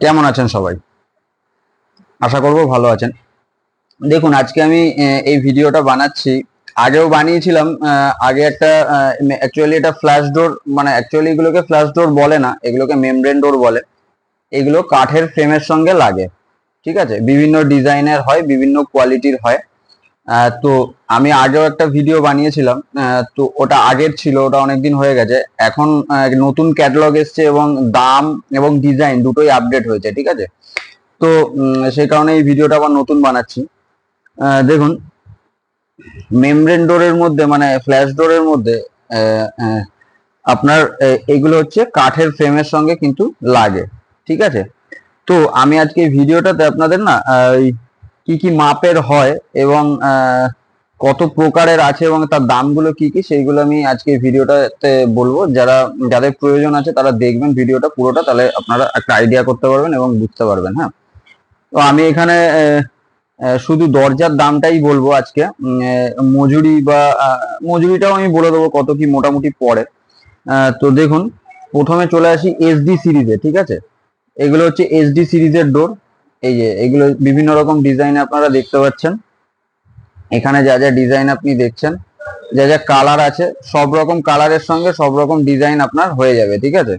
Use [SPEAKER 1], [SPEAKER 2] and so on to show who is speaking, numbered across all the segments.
[SPEAKER 1] কেমন আছেন সবাই? আশা করব ভালো আছেন। দেখুন, আজকে আমি এই ভিডিওটা বানাচ্ছি। আগেও বানিয়েছিলাম আগে একটা অ্যাকচুয়ালি এটা ফ্ল্যাশ ডোর মানে অ্যাকচুয়ালি এগুলোকে ফ্ল্যাশ ডোর বলে না, এগুলোকে মেমব্রেন ডোর বলে। এগুলো কাঠের ফ্রেমের সঙ্গে লাগে। ঠিক আছে? বিভিন্ন ডিজাইনের হয়, বিভিন্ন কোয়ালিটির হয়। তো আমি আগেও একটা ভিডিও বানিয়েছিলাম তো ওটা আগের ছিল, ওটা অনেকদিন হয়ে গেছে। এখন নতুন ক্যাটালগ এসছে এবং দাম এবং ডিজাইন দুটোই আপডেট হয়েছে, ঠিক আছে? তো সেই কারণে এই ভিডিওটা আবার নতুন বানাচ্ছি। দেখুন মেমব্রেন ডোরের মধ্যে মানে ফ্ল্যাশ ডোরের মধ্যে আপনার এগুলো হচ্ছে কাঠের ফ্রেমের সঙ্গে কিন্তু লাগে, ঠিক আছে? তো আমি আজকে ভিডিওটাতে আপনাদের না এই কি কি মাপের হয় এবং কত প্রকারের আছে এবং তার দামগুলো কি কি, সেইগুলো আমি আজকে ভিডিওটাতে বলব। যারা, যাদের প্রয়োজন আছে তারা দেখবেন ভিডিওটা পুরোটা, তাহলে আপনারা একটা আইডিয়া করতে পারবেন এবং বুঝতে পারবেন হ্যাঁ। তো আমি এখানে শুধু দরজার দামটাই বলব আজকে। মজুরি বা মজুরিটাও আমি বলে দেবো কত কি মোটামুটি পড়ে। তো দেখুন, প্রথমে চলে আসি এসডি সিরিজে ঠিক আছে? এগুলো হচ্ছে এসডি সিরিজের ডোর এই যে, এগুলো বিভিন্ন রকম ডিজাইন আপনারা দেখতে পাচ্ছেন। এখানে যা যা ডিজাইন আপনি দেখছেন, যা যা কালার আছে, সব রকম কালারের সঙ্গে সব রকম ডিজাইন আপনার হয়ে যাবে, ঠিক আছে?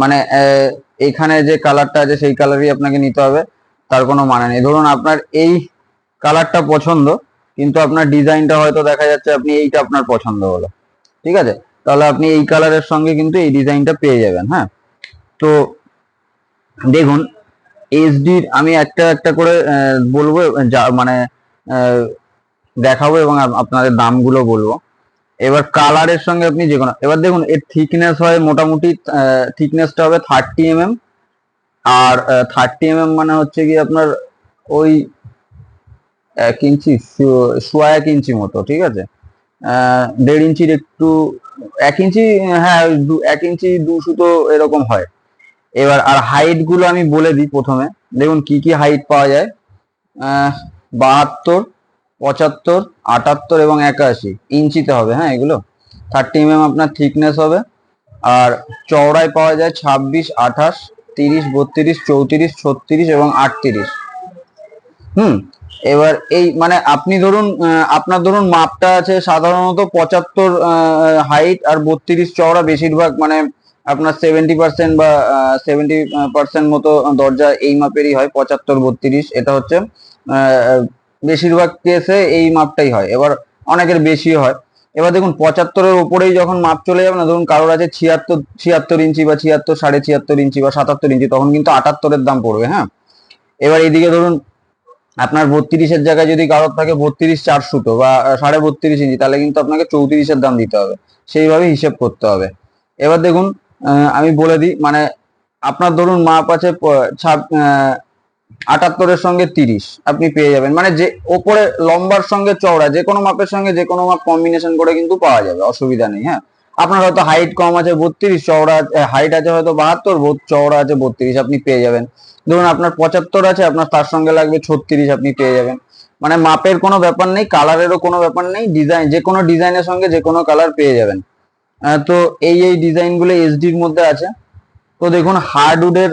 [SPEAKER 1] মানে এখানে যে কালারটা আছে, সেই কালারই আপনাকে নিতে হবে, তার কোনো মানে নেই। ধরুন আপনার এই কালারটা পছন্দ, কিন্তু আপনার ডিজাইনটা হয়তো দেখা যাচ্ছে আপনি এইটা আপনার পছন্দ হলো, ঠিক আছে? তাহলে আপনি এই কালারের সঙ্গে কিন্তু এই ডিজাইনটা পেয়ে যাবেন হ্যাঁ? তো, দেখুন এইচডির আমি একটা একটা করে বলব মানে দেখাবো এবং আপ- আপনাদের দামগুলো বলব। এবার কালারের সঙ্গে আপনি যে কোনো এবার দেখুন, এর থিকনেস হয় মোটামুটি থিকনেসটা হবে থার্টি এম আর থার্টি এম মানে হচ্ছে কি আপনার ওই এক ইঞ্চি সোয়া এক ইঞ্চি মতো, ঠিক আছে? দেড় ইঞ্চির একটু, এক ইঞ্চি হ্যাঁ এক ইঞ্চি দু সুতো এরকম হয়। এবার আর হাইটগুলো আমি বলে দিই প্রথমে। দেখুন কি কি হাইট পাওয়া যায়। বাহাত্তর, পঁচাত্তর, আটাত্তর এবং একাশি ইঞ্চিতে হবে হ্যাঁ এগুলো। থার্টি এম আপনার থিকনেস হবে। আর চওড়ায় পাওয়া যায় ছাব্বিশ, আঠাশ, তিরিশ, বত্রিশ, চৌত্রিশ, ছত্রিশ এবং আটত্রিশ। হুম, এবার এই মানে আপনি ধরুন আপনার ধরুন মাপটা আছে সাধারণত পঁচাত্তর হাইট আর বত্রিশ চওড়া বেশিরভাগ মানে আপনার সেভেন্টি পার্সেন্ট বা সেভেন্টি পার্সেন্ট মতো দরজা এই মাপেরই হয়, পঁচাত্তর, বত্রিশ। এটা হচ্ছে বেশিরভাগ কেসে এই মাপটাই হয়। এবার অনেকের বেশি হয়। এবার দেখুন, পঁচাত্তরের উপরেই যখন মাপ চলে যাবে না, ধরুন কারোর আছে ছিয়াত্তর ছিয়াত্তর ইঞ্চি বা ছিয়াত্তর, সাড়ে ছিয়াত্তর ইঞ্চি বা সাতাত্তর ইঞ্চি, তখন কিন্তু আটাত্তরের দাম পড়বে হ্যাঁ? এবার এইদিকে ধরুন, আপনার বত্রিশের জায়গায় যদি কারোর থাকে বত্রিশ চার সুতো বা সাড়ে বত্রিশ ইঞ্চি, তাহলে কিন্তু আপনাকে চৌত্রিশের দাম দিতে হবে। সেইভাবে হিসেব করতে হবে। এবার দেখুন আমি বলে দিই মানে আপনার ধরুন মাপ আছে আটাত্তরের সঙ্গে তিরিশ, আপনি পেয়ে যাবেন। মানে যে ওপরে লম্বার সঙ্গে চওড়া, যে কোনো মাপের সঙ্গে যে কোনো মাপ কম্বিনেশন করে কিন্তু পাওয়া যাবে, অসুবিধা নেই হ্যাঁ। আপনার হয়তো হাইট কম আছে বত্রিশ, চওড়া হাইট আছে হয়তো বাহাত্তর চওড়া আছে বত্রিশ, আপনি পেয়ে যাবেন। ধরুন আপনার পঁচাত্তর আছে, আপনার তার সঙ্গে লাগবে ছত্রিশ, আপনি পেয়ে যাবেন। মানে মাপের কোনো ব্যাপার নেই কালারেরও কোনো ব্যাপার নেই ডিজাইন যে কোনো ডিজাইনের সঙ্গে যে কোনো কালার পেয়ে যাবেন। তো এই এই ডিজাইনগুলো এসডির মধ্যে আছে। তো দেখুন, হার্ডউডের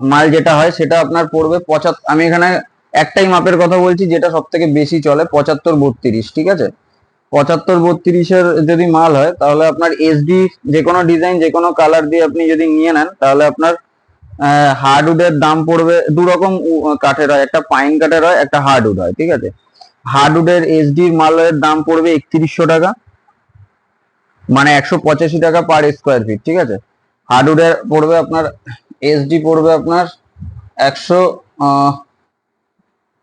[SPEAKER 1] মাল যেটা হয়, সেটা আপনার পড়বে পঁচাত্তর আমি এখানে একটাই মাপের কথা বলছি, যেটা সব থেকে বেশি চলে, পঁচাত্তর বত্রিশ, ঠিক আছে? পঁচাত্তর বত্রিশের যদি মাল হয়, তাহলে আপনার এসডি যে কোনো ডিজাইন, যে কোনো কালার দিয়ে আপনি যদি নিয়ে নেন, তাহলে আপনার হার্ডউডের দাম পড়বে দু রকম উ- কাঠের হয়, একটা পাইন কাঠের হয়, একটা হার্ডউড হয়, ঠিক আছে? হার্ডউডের এসডির মালের দাম পড়বে একত্রিশশো টাকা। মানে একশো পঁচাশি টাকা পার স্কোয়ার ফিট ঠিক আছে? হার্ডউডের পড়বে আপনার এসডি পড়বে আপনার একশো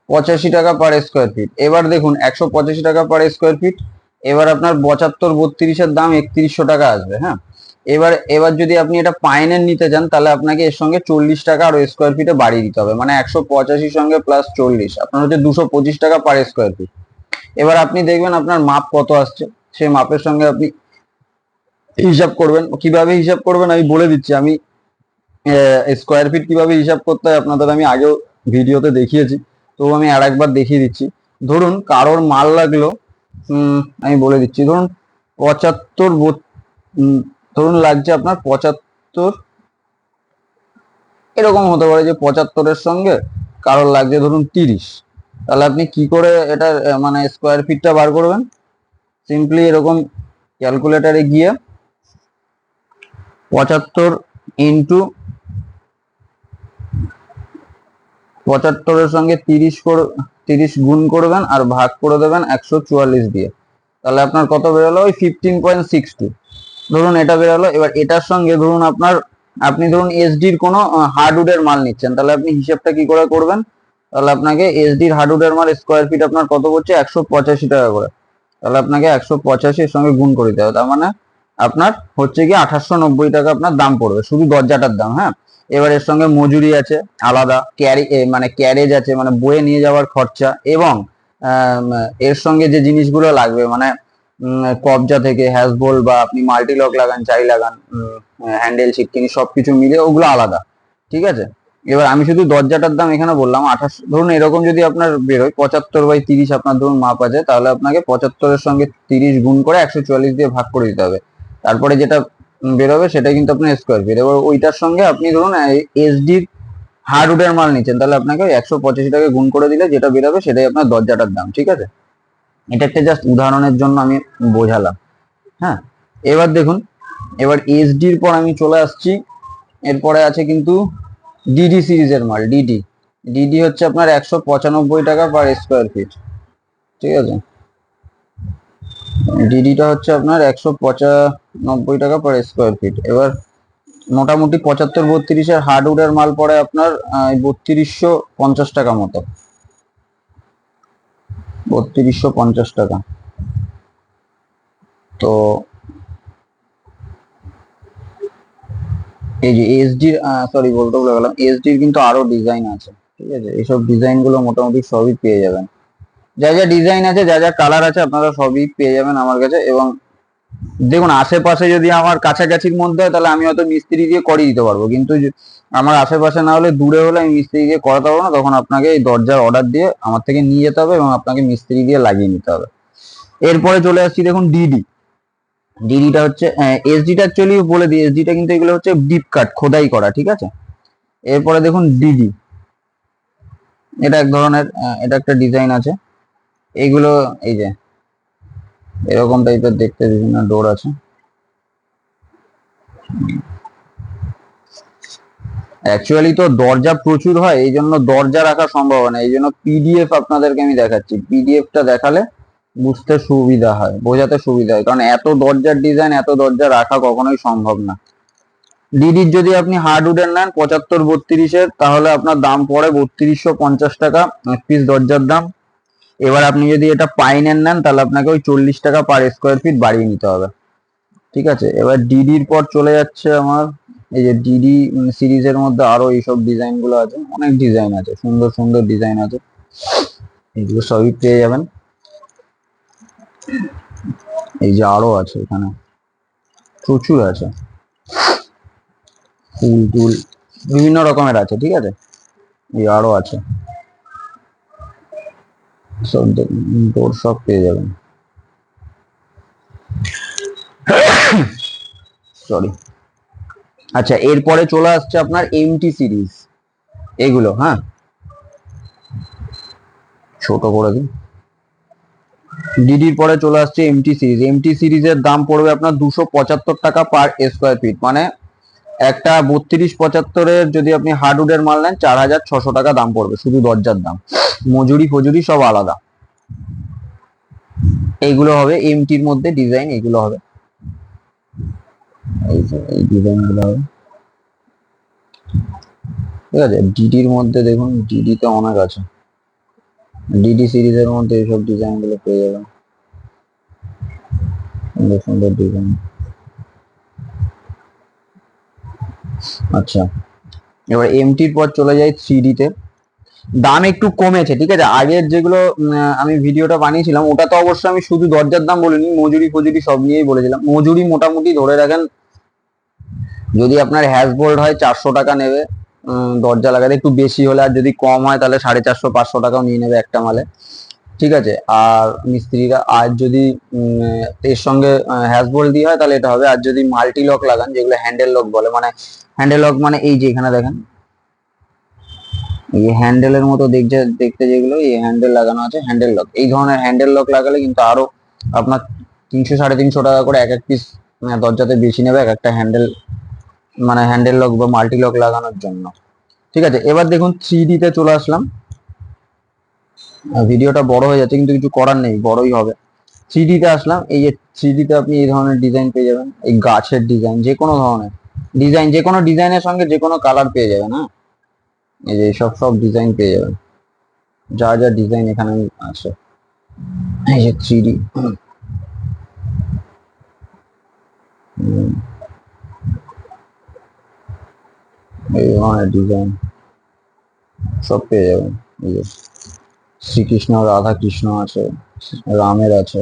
[SPEAKER 1] পঁচাশি টাকা পার স্কোয়ার ফিট এবার দেখুন, একশো পঁচাশি টাকা পার স্কোয়ার ফিট এবার আপনার পঁচাত্তর, বত্রিশের দাম একত্রিশশো টাকা আসবে হ্যাঁ? এবার এবার যদি আপনি এটা পাইনের নিতে চান, তাহলে আপনাকে এর সঙ্গে চল্লিশ টাকা আর স্কোয়ার ফিটে বাড়িয়ে দিতে হবে। মানে একশো পঁচাশির সঙ্গে প্লাস চল্লিশ, আপনার হচ্ছে দুশো পঁচিশ টাকা পার স্কোয়ার ফিট এবার আপনি দেখবেন আপনার মাপ কত আসছে? সেই মাপের সঙ্গে আপনি হিসাব করবেন, কীভাবে হিসাব করবেন আমি বলে দিচ্ছি। আমি স্কোয়ার ফিট কীভাবে হিসাব করতে হয় আপনাদের আমি আগেও ভিডিওতে দেখিয়েছি, তো আমি আর একবার দেখিয়ে দিচ্ছি। ধরুন কারোর মাল লাগল আমি বলে দিচ্ছি। ধরুন পঁচাত্তর ধরুন লাগছে আপনার পঁচাত্তর, এরকম হতে পারে যে পঁচাত্তরের সঙ্গে কারোর লাগছে ধরুন তিরিশ। তাহলে আপনি কি করে এটা মানে স্কোয়ার ফিটটা বার করবেন? সিম্পলি এরকম ক্যালকুলেটারে গিয়ে পঁচাত্তর ইন্টু পঁচাত্তরের সঙ্গে তিরিশ করে, তিরিশ গুণ করবেন আর ভাগ করে দেবেন একশো চুয়াল্লিশ দিয়ে। তাহলে আপনার কত বেরোলো? ওই ফিফটিন পয়েন্ট সিক্স টু ধরুন এটা বেরোলো, এবার এটার সঙ্গে ধরুন আপনার, আপনি ধরুন এসডির কোনো হার্ডউডের মাল নিচ্ছেন, তাহলে আপনি হিসেবটা কি করে করবেন? তাহলে আপনাকে এসডির হার্ডউডের মাল স্কোয়ার ফিট আপনার কত পড়ছে? একশো পঁচাশি টাকা করে। তাহলে আপনাকে একশো পঁচাশির সঙ্গে গুণ করে দিতে হবে, তার মানে আপনার হচ্ছে কি আঠাশশো নব্বই টাকা আপনার দাম পড়বে, শুধু দরজাটার দাম হ্যাঁ? এবার এর সঙ্গে মজুরি আছে, আলাদা ক্যারি মানে ক্যারেজ আছে মানে বয়ে নিয়ে যাওয়ার খরচা এবং এর সঙ্গে যে জিনিসগুলো লাগবে মানে কবজা থেকে হ্যাসবোল বা আপনি মাল্টি লক লাগান, চাই লাগান হ্যান্ডেল ছিটকিনি সবকিছু মিলে ওগুলো আলাদা, ঠিক আছে? এবার আমি শুধু দরজাটার দাম এখানে বললাম, আঠাশ, ধরুন এরকম যদি আপনার বেরোয়, পঁচাত্তর বাই তিরিশ আপনার ধরুন মাপ আছে, তাহলে আপনাকে পঁচাত্তরের সঙ্গে তিরিশ গুণ করে একশো চুয়াল্লিশ দিয়ে ভাগ করে দিতে হবে। তারপরে যেটা বেরোবে সেটা কিন্তু আপনার স্কোয়ার ফিট এবার ওইটার সঙ্গে আপনি ধরুন এসডির হার্ডউডের মাল নিচ্ছেন, তাহলে আপনাকে একশো পঁচাশি টাকা গুণ করে দিলে যেটা বেরোবে সেটাই আপনার দরজাটার দাম, ঠিক আছে? এটা একটা জাস্ট উদাহরণের জন্য আমি বোঝালাম হ্যাঁ? এবার দেখুন, এবার এসডির পর আমি চলে আসছি, এরপরে আছে কিন্তু ডিডি সিরিজের মাল ডিডি ডিডি হচ্ছে আপনার একশো পঁচানব্বই টাকা পার স্কোয়ার ফিট ঠিক আছে? ডিডিটা হচ্ছে আপনার একশো পঁচানব্বই টাকা পার স্কোয়ার ফিট এবার মোটামুটি পঁচাত্তর বত্রিশের হার্ডউডের মাল পড়ে আপনার বত্রিশশো পঞ্চাশ টাকা মতো। বত্রিশশো পঞ্চাশ টাকা। তো এই যে এসডির সরি বলতে ভুলে গেলাম। এসডির কিন্তু আরও ডিজাইন আছে, ঠিক আছে? এইসব ডিজাইনগুলো মোটামুটি সবই পেয়ে যাবেন। যা যা ডিজাইন আছে, যা যা কালার আছে, আপনারা সবই পেয়ে যাবেন আমার কাছে। এবং দেখুন, আশেপাশে যদি আমার কাছাকাছির মধ্যে হয়, তাহলে আমি হয়তো মিস্ত্রি দিয়ে করিয়ে দিতে পারব। কিন্তু আমার আশেপাশে না হলে দূরে হলে আমি মিস্ত্রি দিয়ে করাতে পারব না, তখন আপনাকে এই দরজার অর্ডার দিয়ে আমার থেকে নিয়ে যেতে হবে এবং আপনাকে মিস্ত্রি দিয়ে লাগিয়ে নিতে হবে। এরপরে চলে আসছি দেখুন ডিডি ডিডিটা হচ্ছে এসডিটা অ্যাকচুয়ালি বলে দিই এসডিটা কিন্তু এগুলো হচ্ছে ডিপ কাট খোদাই করা, ঠিক আছে? এরপরে দেখুন ডিডি এটা এক ধরনের এটা একটা ডিজাইন আছে। এইগুলো এই যে এরকম টাইপের দেখতে বিভিন্ন ডোর আছে। অ্যাকচুয়ালি তো দরজা প্রচুর হয়, এই জন্য দরজা রাখা সম্ভব না। এই জন্য পিডিএফ আপনাদেরকে আমি দেখাচ্ছি। পিডিএফটা দেখালে বুঝতে সুবিধা হয়, বোঝাতে সুবিধা হয়। কারণ এত দরজার ডিজাইন এত দরজা রাখা কখনোই সম্ভব না। ডিডির যদি আপনি হার্ডউডের নেন, পঁচাত্তর বত্রিশের, তাহলে আপনার দাম পড়ে বত্রিশশো পঞ্চাশ টাকা, এক পিস দরজার দাম। এবার আপনি যদি এটা পাইনের নেন, তাহলে আপনাকে ওই চল্লিশ টাকা পার স্কোয়ার ফিট বাড়িয়ে নিতে হবে। ঠিক আছে? এবার ডিডির পর চলে যাচ্ছে আমার, এই যে ডিডি সিরিজের মধ্যে আরও এইসব ডিজাইনগুলো আছে। অনেক ডিজাইন আছে, সুন্দর সুন্দর ডিজাইন আছে। এগুলো সবই পেয়ে যাবেন। এই যে আরও আছে এখানে। প্রচুর আছে। ফুল টুল বিভিন্ন রকমের আছে, ঠিক আছে? এই আরও আছে। সব সব পেয়ে যাবেন। সরি আচ্ছা এরপরে চলে আসছে আপনার এমটি সিরিজ এগুলো হ্যাঁ? ছোট করে দিন। ডিডির পরে চলে আসছে এমটি সিরিজ এমটি সিরিজের দাম পড়বে আপনার দুশো পঁচাত্তর টাকা পার স্কোয়ার ফিট মানে একটা বত্রিশ পঁচাত্তরের যদি আপনি হার্ডউডের মাল নেন, চার হাজার ছশো টাকা দাম পড়বে, শুধু দরজার দাম। মজুরি ফজুরি সব আলাদা। এইগুলো হবে এমটির মধ্যে ডিজাইন এগুলো হবে। এই যে, এই ডিজাইন হবে। ঠিক আছে? ডিডির মধ্যে দেখুন ডিডিতে অনেক আছে। ডিডি সিরিজের মধ্যে এইসব ডিজাইনগুলো পেয়ে যাবেন। সুন্দর সুন্দর ডিজাইন আচ্ছা। এবার এমটির পর চলে যাই থ্রি তে। দাম একটু কমেছে, ঠিক আছে? আগের যেগুলো আমি ভিডিওটা বানিয়েছিলাম, ওটা তো অবশ্যই আমি শুধু দরজার দাম বলিনি, মজুরি ফজুরি সব নিয়েই বলেছিলাম। মজুরি মোটামুটি ধরে রাখেন, যদি আপনার হ্যাশ বোল্ড হয় চারশো টাকা নেবে দরজা লাগাতে একটু বেশি হলে আর যদি কম হয় তাহলে সাড়ে চারশো, পাঁচশো টাকাও নিয়ে নেবে একটা মালে। ঠিক আছে? আর মিস্ত্রিরা, আর যদি এর সঙ্গে হ্যাশ বোল্ড দিয়ে হয় তাহলে এটা হবে। আর যদি মাল্টি লক লাগান, যেগুলো হ্যান্ডেল লক বলে মানে হ্যান্ডেল লক মানে এই যে এখানে দেখেন। এই হ্যান্ডেলের মতো দেখছে, দেখতে যেগুলো, এই হ্যান্ডেল লাগানো আছে হ্যান্ডেল লক এই ধরনের হ্যান্ডেল লক লাগালে কিন্তু আরও আপনার তিনশো, সাড়ে তিনশো টাকা করে এক এক পিস দরজাতে বেশি নেবে এক একটা হ্যান্ডেল মানে হ্যান্ডেল লক বা মাল্টি লক লাগানোর জন্য। ঠিক আছে, এবার দেখুন থ্রি তে চলে আসলাম। ভিডিওটা বড় হয়ে যাচ্ছে, কিন্তু কিছু করার নেই, বড়ই হবে। থ্রি তে আসলাম, এই যে থ্রি তে আপনি এই ধরনের ডিজাইন পেয়ে যাবেন, এই গাছের ডিজাইন যে কোনো ধরনের। ডিজাইন যে কোনো ডিজাইনের সঙ্গে যে কোনো কালার পেয়ে যাবে, না? এই যে সব সব ডিজাইন পেয়ে যাবেন যা যা ডিজাইন এখানে আছে। এই যে থ্রি এই ডিজাইন সব পেয়ে যাবেন এই যে শ্রীকৃষ্ণ রাধা কৃষ্ণ আছে, রামের আছে।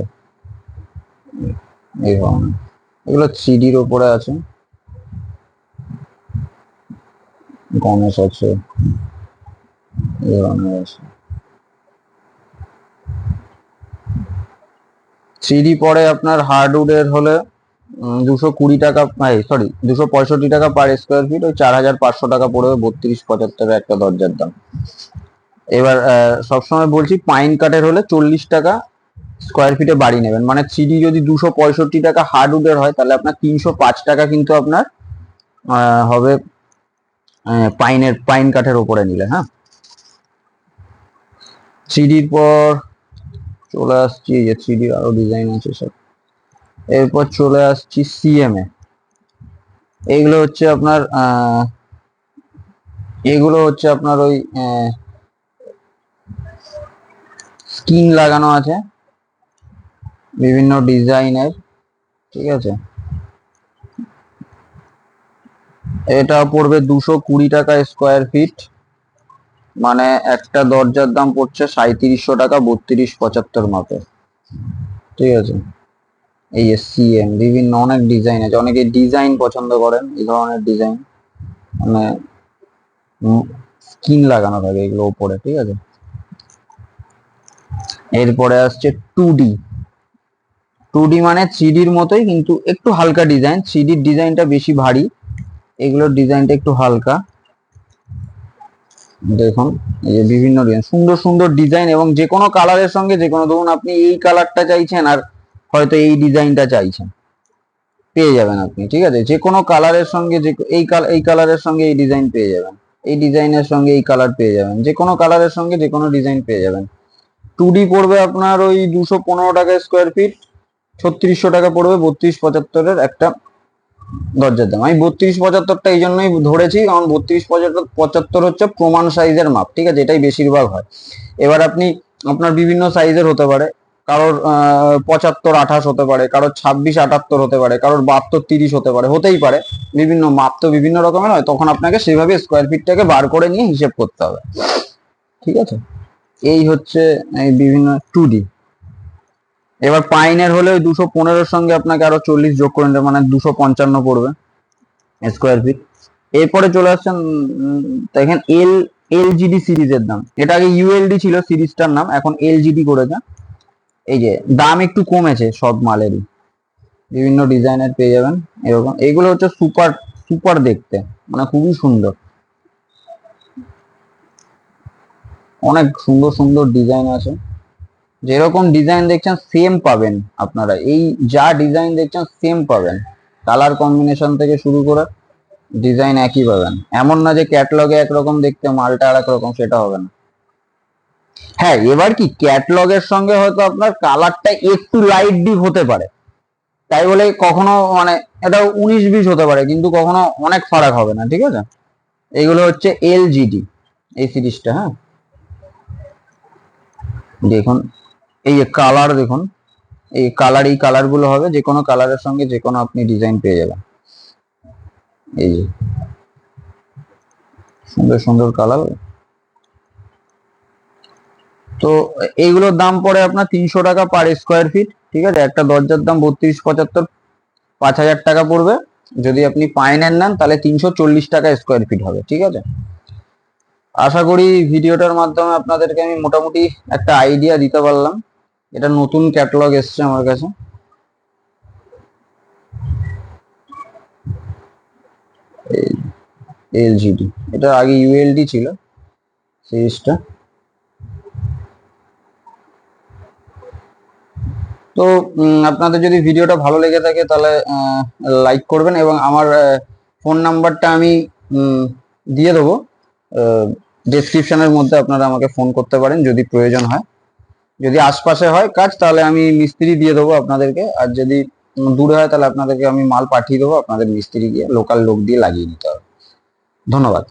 [SPEAKER 1] এই ধরনের। এগুলো থ্রি ডির ওপরে আছে। গণেশ আছে আছে থ্রি পরে আপনার হার্ডউডের হলে দুশো কুড়ি টাকা সরি দুশো পঁয়ষট্টি টাকা পার স্কোয়ার ফিট ওই চার হাজার পাঁচশো টাকা পড়বে, বত্রিশ পঁচাত্তর একটা দরজার দাম। এবার সবসময় বলছি পাইন কাঠের হলে চল্লিশ টাকা স্কোয়ার ফিটে বাড়ি নেবেন। মানে থ্রি যদি দুশো পঁয়ষট্টি টাকা হার্ডউডের হয়, তাহলে আপনার তিনশো পাঁচ টাকা কিন্তু আপনার হবে পাইনের, পাইন কাঠের উপরে নিলে হ্যাঁ? থ্রিডির পর চলে আসছি যে থ্রিডির আরও ডিজাইন আছে সব। এরপর চলে আসছি সিএমএ এগুলো হচ্ছে আপনার এগুলো হচ্ছে আপনার ওই স্কিন লাগানো আছে। বিভিন্ন ডিজাইনের, ঠিক আছে? এটা পড়বে দুশো কুড়ি টাকা স্কোয়ার ফিট মানে একটা দরজার দাম পড়ছে সাঁত্রিশশো টাকা, বত্রিশ পঁচাত্তর মাপে। ঠিক আছে? এই যে সিএম বিভিন্ন অনেক ডিজাইন আছে। অনেকে ডিজাইন পছন্দ করেন, এই ধরনের ডিজাইন মানে স্কিন লাগানো থাকে এগুলো উপরে, ঠিক আছে? এরপরে আসছে টু ডি টু ডি মানে থ্রি ডির মতোই, কিন্তু একটু হালকা ডিজাইন থ্রি ডির ডিজাইনটা বেশি ভারী। এগুলোর ডিজাইনটা একটু হালকা। দেখুন, এই যে বিভিন্ন ডিজাইন, সুন্দর সুন্দর ডিজাইন এবং যে কোনো কালারের সঙ্গে যে কোনো, ধরুন আপনি এই কালারটা চাইছেন আর হয়তো এই ডিজাইনটা চাইছেন। পেয়ে যাবেন আপনি, ঠিক আছে? যে কোনো কালারের সঙ্গে যে, এই এই কালারের সঙ্গে এই ডিজাইন পেয়ে যাবেন। এই ডিজাইনের সঙ্গে এই কালার পেয়ে যাবেন। যে কোনো কালারের সঙ্গে যে কোনো ডিজাইন পেয়ে যাবেন। টু ডি পড়বে আপনার ওই দুশো পনেরো টাকা স্কোয়ার ফিট ছত্রিশশো টাকা পড়বে, বত্রিশ পঁচাত্তরের একটা দরজার দাম। আমি বত্রিশ পঁচাত্তরটা এই জন্যই ধরেছি, কারণ বত্রিশ পঁচাত্তর পঁচাত্তর হচ্ছে প্রমাণ সাইজের মাপ, ঠিক আছে? এটাই বেশিরভাগ হয়। এবার আপনি আপনার বিভিন্ন সাইজের হতে পারে। কারোর পঁচাত্তর, আঠাশ হতে পারে, কারোর ছাব্বিশ, আটাত্তর হতে পারে, কারোর বাহাত্তর, তিরিশ হতে পারে, হতেই পারে। বিভিন্ন মাপ তো বিভিন্ন রকমের হয়, তখন আপনাকে সেভাবে স্কোয়ার ফিটটাকে বার করে নিয়ে হিসেব করতে হবে। ঠিক আছে? এই হচ্ছে বিভিন্ন টু ডি এবার পাইনের হলে দুশো পনেরোর সঙ্গে আপনাকে আরও চল্লিশ যোগ করে নিতে মানে দুশো পঞ্চান্ন পড়বে স্কোয়ার ফিট এরপরে চলে আসছেন দেখেন এল এলজিডি সিরিজের দাম। এটা আগে ইউএলডি ছিল সিরিজটার নাম, এখন এলজিডি করেছে। এই যে, দাম একটু কমেছে সব মালেরই। বিভিন্ন ডিজাইনের পেয়ে যাবেন, এরকম। এগুলো হচ্ছে সুপার সুপার দেখতে মানে খুবই সুন্দর। অনেক সুন্দর সুন্দর ডিজাইন আছে। যেরকম ডিজাইন দেখছেন সেম পাবেন আপনারা। এই যা ডিজাইন দেখছেন সেম পাবেন। কালার কম্বিনেশন থেকে শুরু করে ডিজাইন একই পাবেন। এমন না যে ক্যাটলগে একরকম দেখতে, মালটা আর রকম, সেটা হবে না। হ্যাঁ এবার কি ক্যাটলগের সঙ্গে হয়তো আপনার কালারটা একটু লাইট ডিপ হতে পারে। তাই বলে কখনো মানে এটা উনিশ বিশ হতে পারে, কিন্তু কখনো অনেক ফারাক হবে না, ঠিক আছে? এইগুলো হচ্ছে এলজিডি এই সিরিজটা হ্যাঁ? দেখুন। এই যে কালার দেখুন, এই কালার এই কালারগুলো হবে, যে কোনো কালারের সঙ্গে যে কোনো আপনি ডিজাইন পেয়ে যাবেন। এই যে, সুন্দর সুন্দর কালার তো এইগুলোর দাম পড়ে আপনার তিনশো টাকা পার স্কোয়ার ফিট ঠিক আছে? একটা দরজার দাম বত্রিশ, পঁচাত্তর, পাঁচ হাজার টাকা পড়বে। যদি আপনি পাইনের নেন, তাহলে তিনশো চল্লিশ টাকা স্কোয়ার ফিট হবে, ঠিক আছে? আশা করি ভিডিওটার মাধ্যমে আপনাদেরকে আমি মোটামুটি একটা আইডিয়া দিতে পারলাম। এটা নতুন ক্যাটালগ এসছে আমার কাছে। এলজিডি। এটা আগে ইউএলডি ছিল, সিরিজটা। তো আপনাদের যদি ভিডিওটা ভালো লেগে থাকে তাহলে লাইক করবেন এবং আমার ফোন নাম্বারটা আমি দিয়ে দেবো। ডেসক্রিপশনের মধ্যে আপনারা আমাকে ফোন করতে পারেন যদি প্রয়োজন হয়। যদি আশপাশে হয় কাজ, তাহলে আমি মিস্ত্রি দিয়ে দেবো আপনাদেরকে। আর যদি দূরে হয়, তাহলে আপনাদেরকে আমি মাল পাঠিয়ে দেবো, আপনাদের মিস্ত্রি গিয়ে লোকাল লোক দিয়ে লাগিয়ে দিতে হবে। ধন্যবাদ।